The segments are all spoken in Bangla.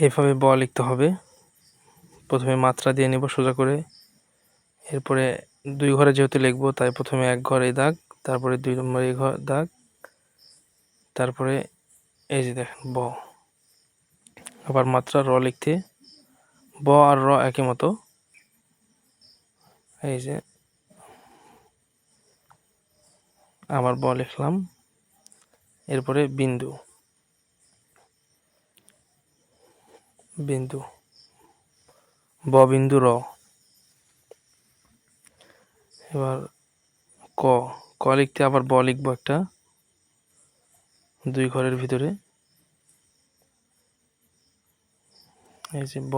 এইভাবে ব লিখতে হবে। প্রথমে মাত্রা দিয়ে নেব সোজা করে। এরপরে দুই ঘরে যেহেতু লিখব, তাই প্রথমে এক ঘরে দাগ, তারপরে দুই নম্বর এই ঘর দাগ, তারপরে এই যে দেখেন, ব। আবার মাত্রা, র লিখতে। ব আর র একই মতো। এই যে আবার ব লিখলাম। এরপরে বিন্দু। বিন্দু। ব বিন্দু র। এবার ক। ক লিখতে আবার ব লিখব একটা। দুই ঘরের ভিতরে। এই যে ব।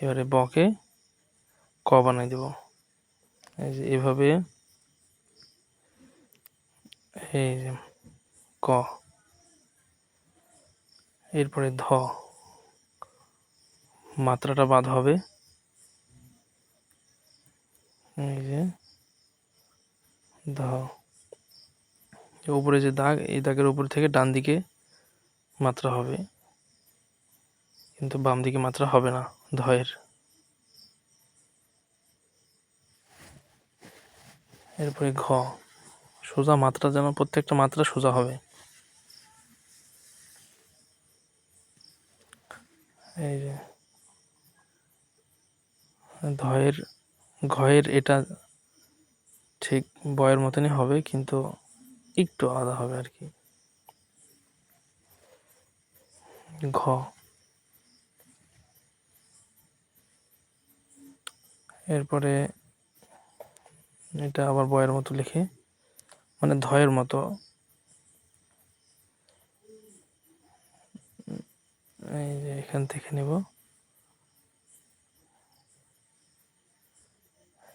এবারে বকে ক বানাই দেব। এই যে এভাবে। এই যে ক। এরপরে ধ। মাত্রাটা বাদ হবে। এই যে ধ উপরে যে দাগ, এই দাগের উপর থেকে ডান দিকে মাত্রা হবে। কিন্তু বাম দিকে মাত্রা হবে না, ধয়ের। এরপরে ঘ, সোজা মাত্রা যেন প্রত্যেকটা মাত্রা সোজা হবে। এই যে ধয়ের ঘয়ের এটা ঠিক বয়ের মতনই হবে, কিন্তু একটু আলাদা হবে আর কি। ঘ। এরপরে এটা আবার বয়ের মতো লিখে মানে ধয়ের মতো। এই যে এখান থেকে নেব।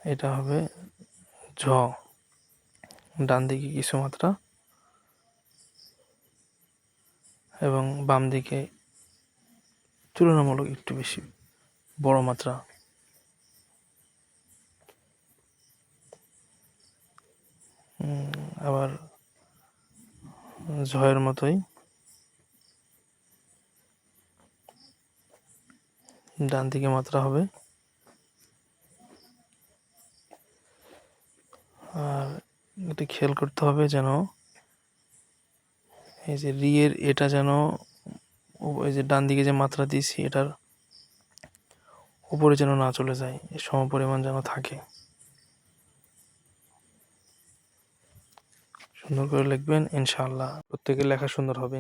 এটা হবে ঝ। ডান দিকে কিছু মাত্রা। এবং বাম দিকে তুলনামূলক একটু বেশি, বড় মাত্রা। আবার ঝয়ের মতোই। ডান দিকে মাত্রা হবে আর এটি খেয়াল করতে হবে যেন এই যে রিয়ের এটা যেন এই যে ডান দিকে যে মাত্রা দিয়েছি, এটার উপরে যেন না চলে যায় সম পরিমাণ যেন থাকে। সুন্দর করে লিখবেন, ইনশাআল্লাহ। প্রত্যেকের লেখা সুন্দর হবে।